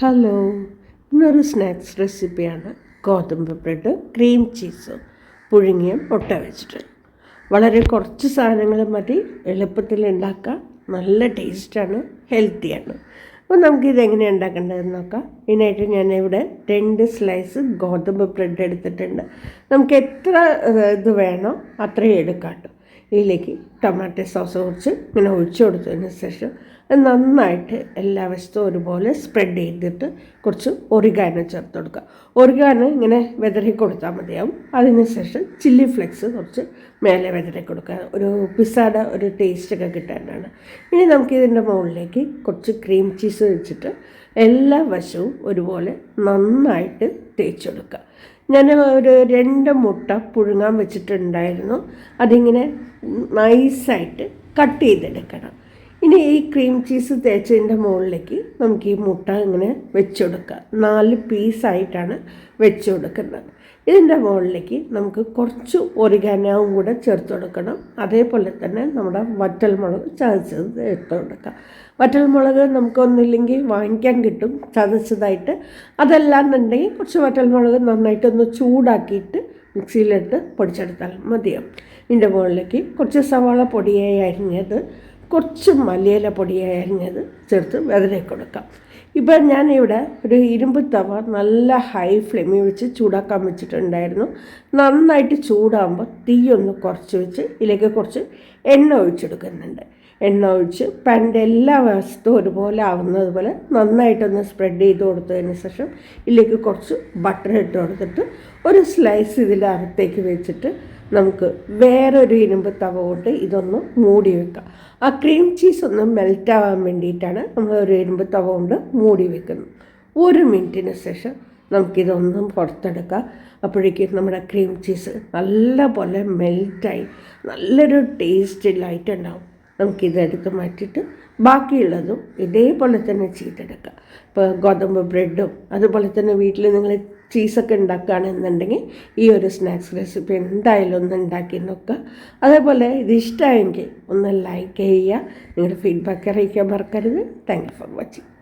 Hello ഇന്നൊരു snacks റെസിപ്പിയാണ്. ഗോതമ്പ് ബ്രെഡ് ക്രീം ചീസ് പുഴുങ്ങിയ മുട്ട വെച്ചിട്ട്. വളരെ കുറച്ച് സാധനങ്ങൾ മതി. എളുപ്പത്തിൽ ഉണ്ടാക്കാം. നല്ല ടേസ്റ്റാണ്. ഹെൽത്തിയാണ്. അപ്പോൾ നമുക്കിത് എങ്ങനെ ഉണ്ടാക്കേണ്ടതെന്ന് നോക്കാം. ഇതിനായിട്ട് ഇവിടെ രണ്ട് സ്ലൈസ് ഗോതമ്പ് ബ്രെഡ് എടുത്തിട്ടുണ്ട്. നമുക്ക് എത്ര ഇത് വേണോ അത്രയും എടുക്കാം കേട്ടോ. ഇതിലേക്ക് ടൊമാറ്റോ സോസ് കുറച്ച് ഇങ്ങനെ ഒഴിച്ചു കൊടുത്തതിന് ശേഷം നന്നായിട്ട് എല്ലാ വശത്തും ഒരുപോലെ സ്പ്രെഡ് ചെയ്തിട്ട് കുറച്ച് ഒറിഗാനോ ചേർത്ത് കൊടുക്കുക. ഒറിഗാനോ ഇങ്ങനെ വെതറി കൊടുത്താൽ മതിയാവും. അതിനുശേഷം ചില്ലി ഫ്ലെക്സ് കുറച്ച് മേലെ വെതറി കൊടുക്കുക. ഒരു പിസ്സയുടെ ഒരു ടേസ്റ്റൊക്കെ കിട്ടാനാണ്. ഇനി നമുക്ക് ഇതിന്റെ മുകളിലേക്ക് കുറച്ച് ക്രീം ചീസ് വെച്ചിട്ട് എല്ലാ വശവും ഒരുപോലെ നന്നായിട്ട് തേച്ച് കൊടുക്കുക. ഞാൻ ഒരു രണ്ട് മുട്ട പുഴുങ്ങാൻ വെച്ചിട്ടുണ്ടായിരുന്നു. അതിങ്ങനെ നൈസായിട്ട് കട്ട് ചെയ്തെടുക്കണം. ഇനി ഈ ക്രീം ചീസ് തേച്ചതിന്റെ മുകളിലേക്ക് നമുക്ക് ഈ മുട്ട ഇങ്ങനെ വെച്ച് കൊടുക്കാം നാല് പീസായിട്ടാണ് വെച്ച് കൊടുക്കുന്നത് ഇതിന്റെ മുകളിലേക്ക് നമുക്ക് കുറച്ച് ഒറിഗാനാവും കൂടെ ചേർത്ത് കൊടുക്കണം അതേപോലെ തന്നെ നമ്മുടെ വറ്റൽമുളക് ചതച്ചത് ചേർത്ത് കൊടുക്കാം വറ്റൽമുളക് നമുക്കൊന്നുമില്ലെങ്കിൽ വാങ്ങിക്കാൻ കിട്ടും. ചതച്ചതായിട്ട് അതല്ലാന്നുണ്ടെങ്കിൽ കുറച്ച് വറ്റൽമുളക് നന്നായിട്ടൊന്ന് ചൂടാക്കിയിട്ട് മിക്സിയിലിട്ട് പൊടിച്ചെടുത്താൽ മതിയാവും. ഇതിന്റെ മുകളിലേക്ക് കുറച്ച് സവാള പൊടിയായി അരിഞ്ഞത് കുറച്ച് മല്ലിയില പൊടി അരിഞ്ഞത് ചേർത്ത് വെതിരെ കൊടുക്കാം. ഇപ്പം ഞാനിവിടെ ഒരു ഇരുമ്പ് തവ നല്ല ഹൈ ഫ്ലെയിമിൽ വെച്ച് ചൂടാക്കാൻ വെച്ചിട്ടുണ്ടായിരുന്നു. നന്നായിട്ട് ചൂടാകുമ്പോൾ തീയൊന്ന് കുറച്ച് വെച്ച് ഇതിലേക്ക് കുറച്ച് എണ്ണ ഒഴിച്ചെടുക്കുന്നുണ്ട്. എണ്ണ ഒഴിച്ച് പാന്റെ എല്ലാ വശത്തും ഒരുപോലെ ആവുന്നത് പോലെ നന്നായിട്ടൊന്ന് സ്പ്രെഡ് ചെയ്ത് കൊടുത്തതിന് ശേഷം ഇതിലേക്ക് കുറച്ച് ബട്ടർ ഇട്ട് കൊടുത്തിട്ട് ഒരു സ്ലൈസ് ഇതിന്റെ ഇതിലകത്തേക്ക് വെച്ചിട്ട് നമുക്ക് വേറൊരു ഇരുമ്പ് തവ കൊണ്ട് ഇതൊന്ന് മൂടി വെക്കാം. ആ ക്രീം ചീസ് ഒന്ന് മെൽറ്റ് ആവാൻ വേണ്ടിയിട്ടാണ് നമ്മൾ ഒരു ഇരുമ്പ് തവ കൊണ്ട് മൂടി വെക്കുന്നത്. ഒരു മിനിറ്റിന് ശേഷം നമുക്കിതൊന്നും പുറത്തെടുക്കാം. അപ്പോഴേക്കും നമ്മുടെ ക്രീം ചീസ് നല്ല പോലെ മെൽറ്റായി നല്ലൊരു ടേസ്റ്റിലായിട്ടുണ്ടാവും നമുക്കിതെടുത്ത് മാറ്റിയിട്ട് ബാക്കിയുള്ളതും ഇതേപോലെ തന്നെ ചെയ്തെടുക്കാം. ഇപ്പോൾ ഗോതമ്പ് ബ്രെഡും അതുപോലെ തന്നെ വീട്ടിൽ നിങ്ങൾ ചീസൊക്കെ ഉണ്ടാക്കുകയാണെന്നുണ്ടെങ്കിൽ ഈ ഒരു സ്നാക്സ് റെസിപ്പി എന്തായാലും ഒന്ന് ഉണ്ടാക്കി നോക്കുക. അതേപോലെ ഇത് ഇഷ്ടമായെങ്കിൽ ഒന്ന് ലൈക്ക് ചെയ്യുക. നിങ്ങളുടെ ഫീഡ്ബാക്ക് അറിയിക്കാൻ മറക്കരുത്. Thank you for watching.